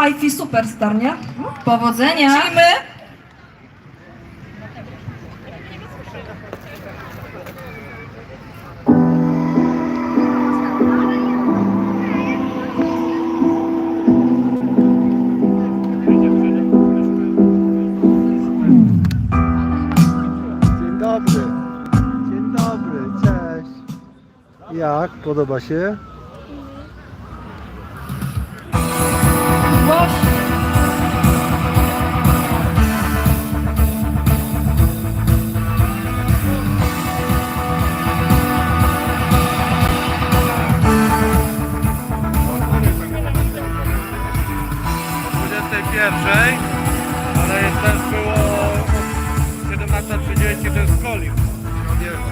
Hi-Fi Superstar, nie? Powodzenia. Lecimy. Dzień dobry. Dzień dobry, cześć. Jak? Podoba się? Pierwszej, ale jest też było 17.30 ten skolik. Jechał.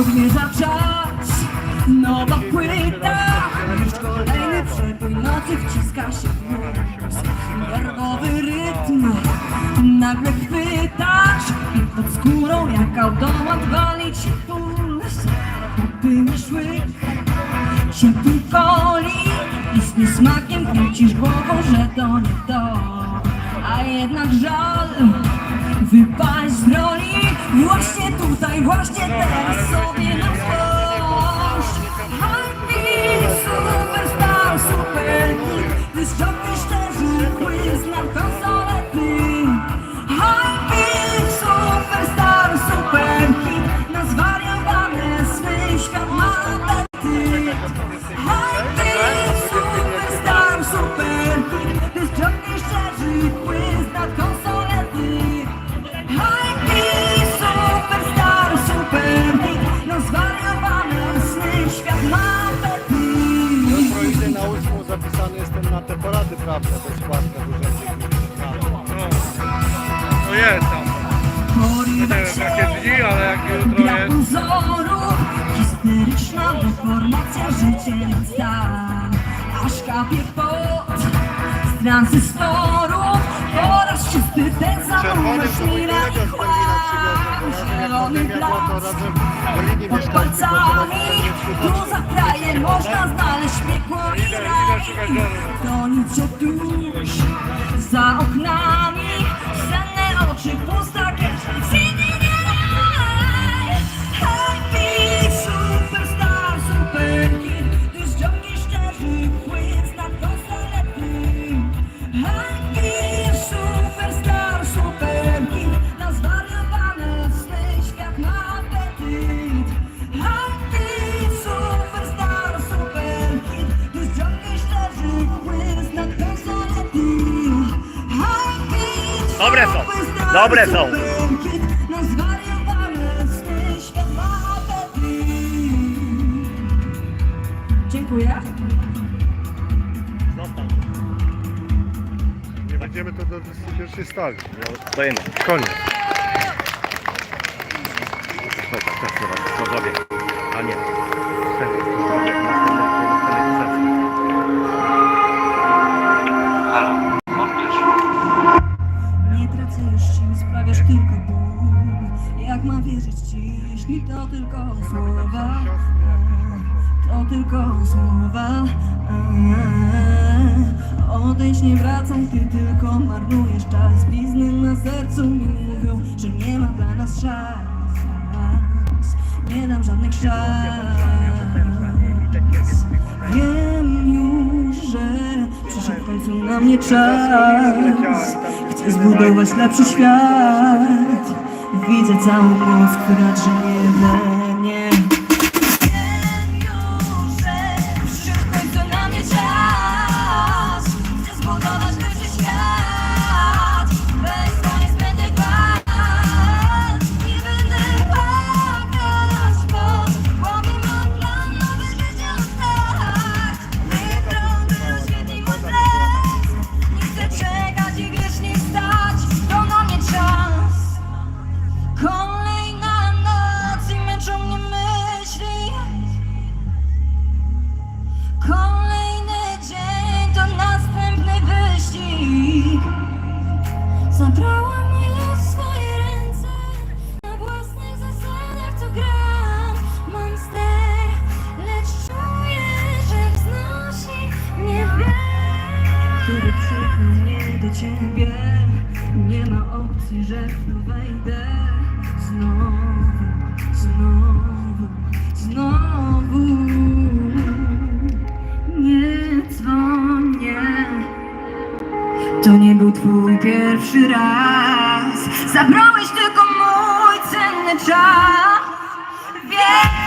Odmierza czas, nowa płyta Już kolejny przebój nocy wciska się w mózg Nerwowy rytm, nagle chwytasz I pod skórą jak automat wali ci puls. Popyłasz łyk, ciepły coli I z niesmakiem kręcisz głową, że to nie to. A jednak żal Wypaść z roli Właśnie tutaj, właśnie teraz sobie Thank you. Histeryczna deformacja życiem sta Aż kapie pot z tranzystorów. Po raz czysty ten Czerwony zamówisz to mój mi na kolega z chłam Zielony plac. pod palcami Tu za frajer można znaleźć piekło i raj. To nic co tuż za oknami. Senne oczy, pusta Dobre są, dobre są. Dziękuję. Nie będziemy to do 21 stali. Stojemy. Koniec. Dobra, teraz tylko słowa Odejdź, nie wracaj, ty tylko marnujesz czas. Blizny na sercu mi mówią, że nie ma dla nas szans. Nie dam żadnych szans Wiem już, że przyszedł w końcu na mnie czas. Chcę zbudować lepszy świat. Widzę całą moc, która drzemie we do ciebie. Nie ma opcji, że w to wejdę. Znowu, znowu, znowu. Nie dzwonię. To nie był twój pierwszy raz. Zabrałeś tylko mój cenny czas. Wiem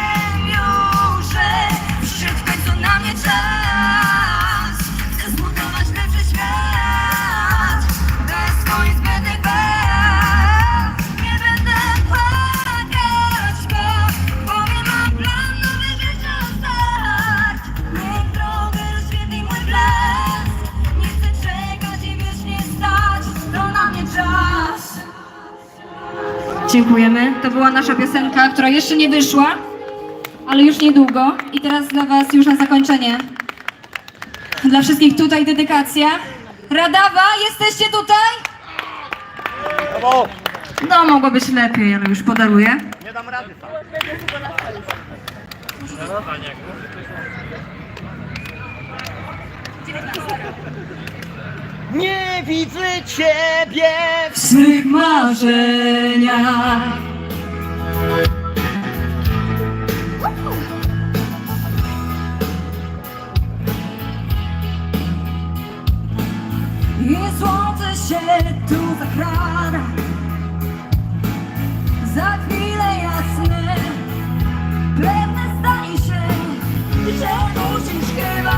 Dziękujemy. To była nasza piosenka, która jeszcze nie wyszła, ale już niedługo. I teraz dla Was już na zakończenie. Dla wszystkich tutaj dedykacja. Radawa, jesteście tutaj? No, mogło być lepiej, ale już podaruję. Nie dam rady sam. Nie widzę ciebie W swych marzeniach. I słońce się tu zakrada. Za chwilę jasne Pewne stanie się Że musisz chyba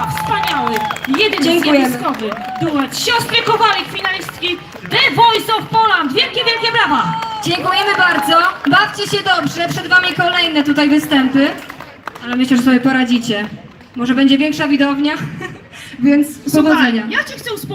brawa! Wspaniały! Jeden Dziękujemy. zjawiskowy duet. Siostry Kowalik, finalistki The Voice of Poland. Wielkie, wielkie brawa! Dziękujemy bardzo, bawcie się dobrze, przed wami kolejne tutaj występy Ale myślę, że sobie poradzicie Może będzie większa widownia, więc powodzenia Słuchaj, ja cię chcę uspokoić.